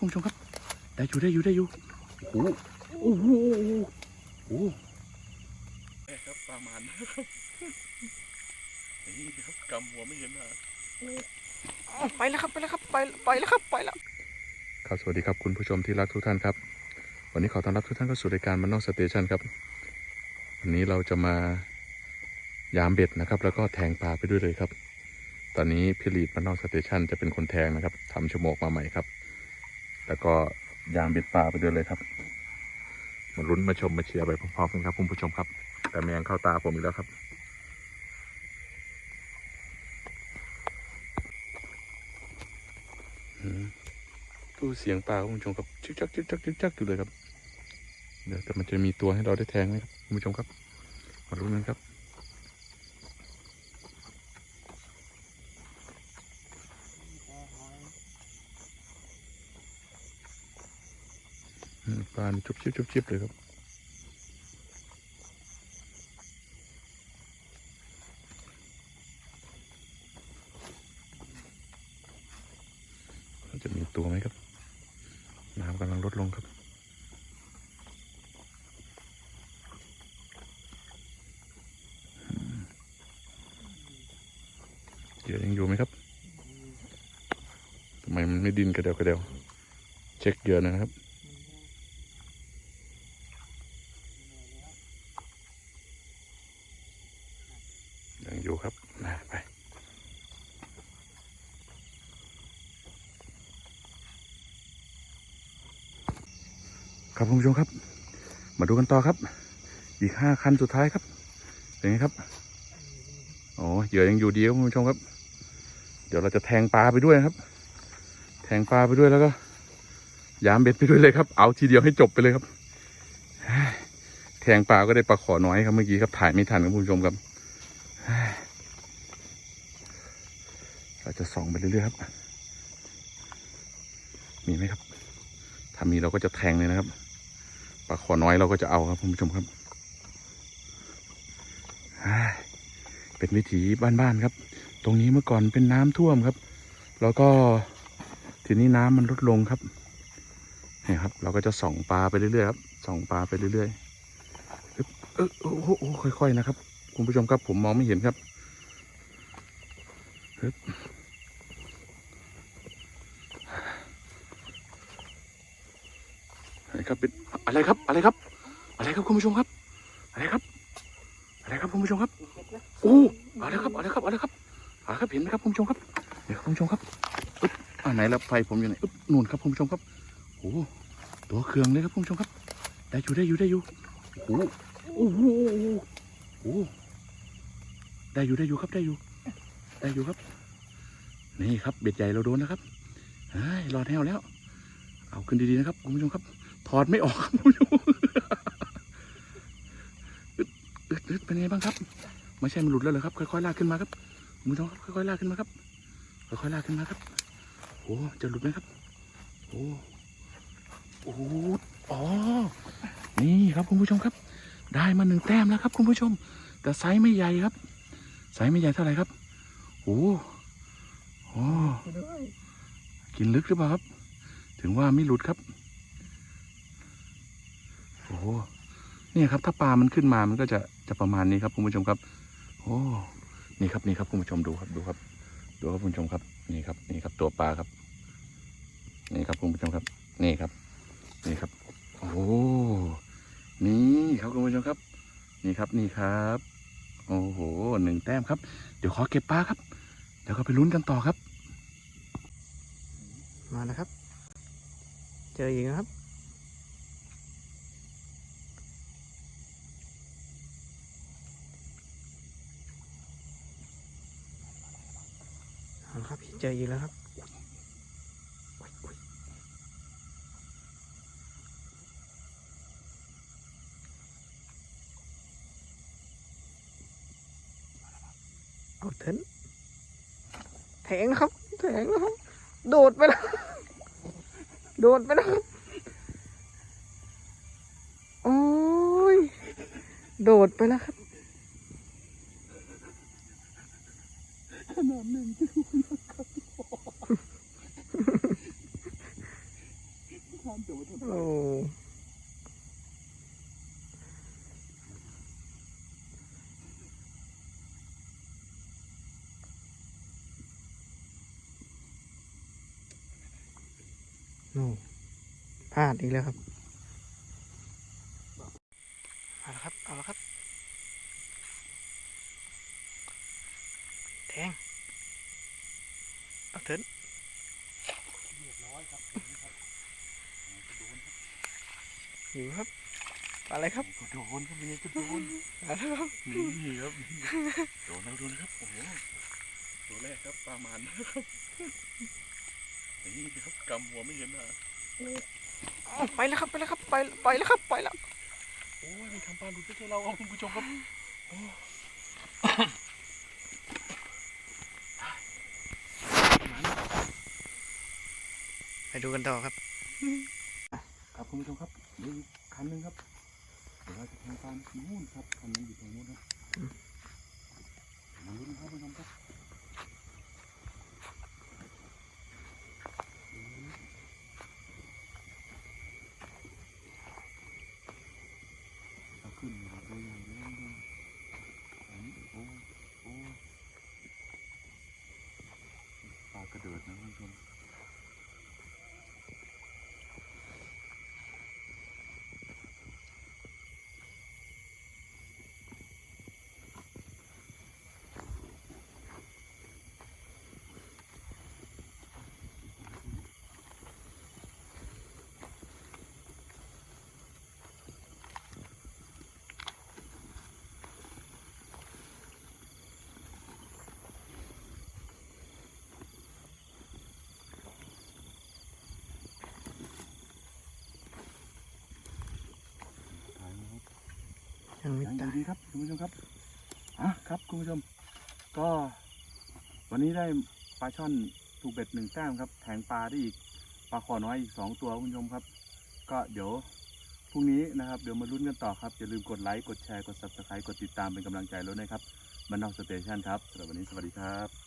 คุณผู้ชมครับ ได้อยู่ได้อยู่ได้อยู่โอ้โหโอ้โหโอ้โหแม่ครับประมาณนะครับนี่ครับกำหัวไม่เห็นอะไปแล้วครับไปแล้วครับไปไปแล้วครับไปแล้วครับสวัสดีครับคุณผู้ชมที่รักทุกท่านครับ วันนี้ขอต้อนรับทุกท่านเข้าสู่รายการมันนอกสเตชันครับ วันนี้เราจะมายามเบ็ดนะครับ แล้วก็แทงปลาไปด้วยเลยครับ ตอนนี้พิลีดมันนอกสเตชันจะเป็นคนแทงนะครับทำชั่วโมงมาใหม่ครับ แล้วก็ยามเบ็ดปลาไปด้วยเลยครับมาลุ้นมาชมมาเชียร์ไปพร้อมๆกันครับคุณผู้ชมครับ แต่แมงเข้าตาผมอีกแล้วครับตู้เสียงปลาคุณผู้ชมครับชิกจักชิกจักชิกจักอยู่เลยครับ เดี๋ยวแต่มันจะมีตัวให้เราได้แทงไหมครับคุณผู้ชมครับมาดูกันครับ ปลาชุบชิบจุบชิบเลยครับจะมีตัวไหมครับ น้ำกำลังลดลงครับเหยื่อยังอยู่ไหมครับทำไมมันไม่ดินกระเดวกระเดวเช็คเยื่อนะครับ ยังอยู่ครับมาไปครับคุณผู้ชมครับ มาดูกันต่อครับ อีกห้าคันสุดท้ายครับเป็นไงครับโอ้เหยื่อยังอยู่ดีครับคุณผู้ชมครับ เดี๋ยวเราจะแทงปลาไปด้วยครับ แทงปลาไปด้วยแล้วก็ ยามเบ็ดไปด้วยเลยครับ เอาทีเดียวให้จบไปเลยครับ แทงปลาก็ได้ปลาขอน้อยครับเมื่อกี้ครับถ่ายไม่ทันครับคุณผู้ชมครับ เราจะส่องไปเรื่อยๆครับ มีไหมครับถ้ามีเราก็จะแทงเลยนะครับปลาขอน้อยเราก็จะเอาครับคุณผู้ชมครับเป็นวิถีบ้านๆครับ ตรงนี้เมื่อก่อนเป็นน้ำท่วมครับ แล้วก็ทีนี้น้ำมันลดลงครับนี่ครับ เราก็จะส่องปลาไปเรื่อยๆครับส่องปลาไปเรื่อยๆเออโอ้โหค่อยๆนะครับ คุณผู้ชมครับผมมองไม่เห็นครับอะไรครับเป็นอะไรครับอะไรครับ อะไรครับคุณผู้ชมครับ อะไรครับ อะไรครับคุณผู้ชมครับโอ้อะไรครับอะไรครับอะไรครับอะไรครับเห็นไหมครับคุณผู้ชมครับเดี๋ยวคุณผู้ชมครับอึ๊บอ่าไหนละไฟผมอยู่ไหนอึ๊บนู่นครับคุณผู้ชมครับโอ้ตัวเครื่องเลยครับคุณผู้ชมครับ ได้อยู่ได้อยู่ได้อยู่โอ้โอ้โหโอ้ ได้อยู่ได้อยู่ครับได้อยู่ ได้อยู่ครับ นี่ครับเบ็ดใหญ่เราโดนนะครับเฮ้รอดแนวแล้ว เอาขึ้นดีๆนะครับคุณผู้ชมครับ ถอดไม่ออกครับคุณผู้ชมอึดอึดอึดเป็นไงบ้างครับ ไม่ใช่มันหลุดแล้วเหรอครับ ค่อยๆลากขึ้นมาครับคุณผู้ชมครับค่อยๆลากขึ้นมาครับ ค่อยๆลากขึ้นมาครับโอ้จะหลุดไหมครับ โอ้โอ้อ๋อ นี่ครับคุณผู้ชมครับ ได้มาหนึ่งแต้มแล้วครับ คุณผู้ชม แต่ไซส์ไม่ใหญ่ครับ ไซส์ไม่ใหญ่เท่าไหร่ครับโอ้โอ้กินลึกหรือเปล่าครับ ถึงว่าไม่หลุดครับ โอ้โหเนี่ยครับ ถ้าปลามันขึ้นมามันก็จะจะประมาณนี้ครับคุณผู้ชมครับ โอ้นี่ครับนี่ครับคุณผู้ชมดูครับดูครับ ดูครับคุณผู้ชมครับ นี่ครับ นี่ครับตัวปลาครับ นี่ครับคุณผู้ชมครับ นี่ครับ นี่ครับ โอ้นี่ครับคุณผู้ชมครับ นี่ครับนี่ครับ โอ้โหหนึ่งแต้มครับ เดี๋ยวขอเก็บปลาครับ เดี๋ยวก็ไปลุ้นกันต่อครับ มาแล้วครับ เจออีกนะครับ เอาละครับเจออีกแล้วครับอุ๊ยอุ๊ยเอาเถอะ แทงครับ แทงนะครับ โดดไปแล้ว โดดไปแล้วครับ โอ้ย โดดไปแล้วครับขนาดหนึ่งที่คุณครับ ท่านแต่ว่า โอ้ โอ้ พลาดอีกแล้วครับเอาละครับ เอาละครับ แทง เอาเถินเรียบร้อยครับครับโดนครับอยู่ครับ อะไรครับก็โดนครับยังไงก็โดนอะไรครับนี่ครับโดนแล้วโดนครับ โอ้โหตัวแรกครับปลาหมันนะครับ นี่ครับกำหัวไม่เห็นนะอ้าวไปแล้วครับไปแล้วครับไปไปแล้วครับไปแล้วโอ้ยมีทำปลาหลุดไม่ใช่เราครับคุณผู้ชมครับโอ้หมันไปดูกันต่อครับครับคุณผู้ชมครับเดี๋ยวอีกคันหนึงครับเดี๋ยวเราจะทำการนู่นครับคันนั้นอยู่ตรงนู้นครับอืมมาลุ้นครับคุณผู้ชมครับเอา ขึ้นมาตัวใหญ่เลยดูอันนี้โอ้โอ้ปลากระเดิดนะท่านผู้ชม ยังไม่ตายดีครับคุณผู้ชมครับอะครับคุณผู้ชม ก็ วันนี้ได้ปลาช่อนถูกเบ็ดหนึ่งแต้มครับแทงปลาได้อีกปลาขอน้อยอีกสองตัวคุณผู้ชมครับ ก็เดี๋ยวพรุ่งนี้นะครับเดี๋ยวมาลุ้นกันต่อครับ อย่าลืมกดไลค์ กดแชร์ กด subscribe กดติดตามเป็นกำลังใจแล้วนะครับมันนอกสเตชันครับสำหรับวันนี้สวัสดีครับ